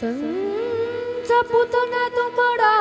સપૂતના તુંબડા ત્રણે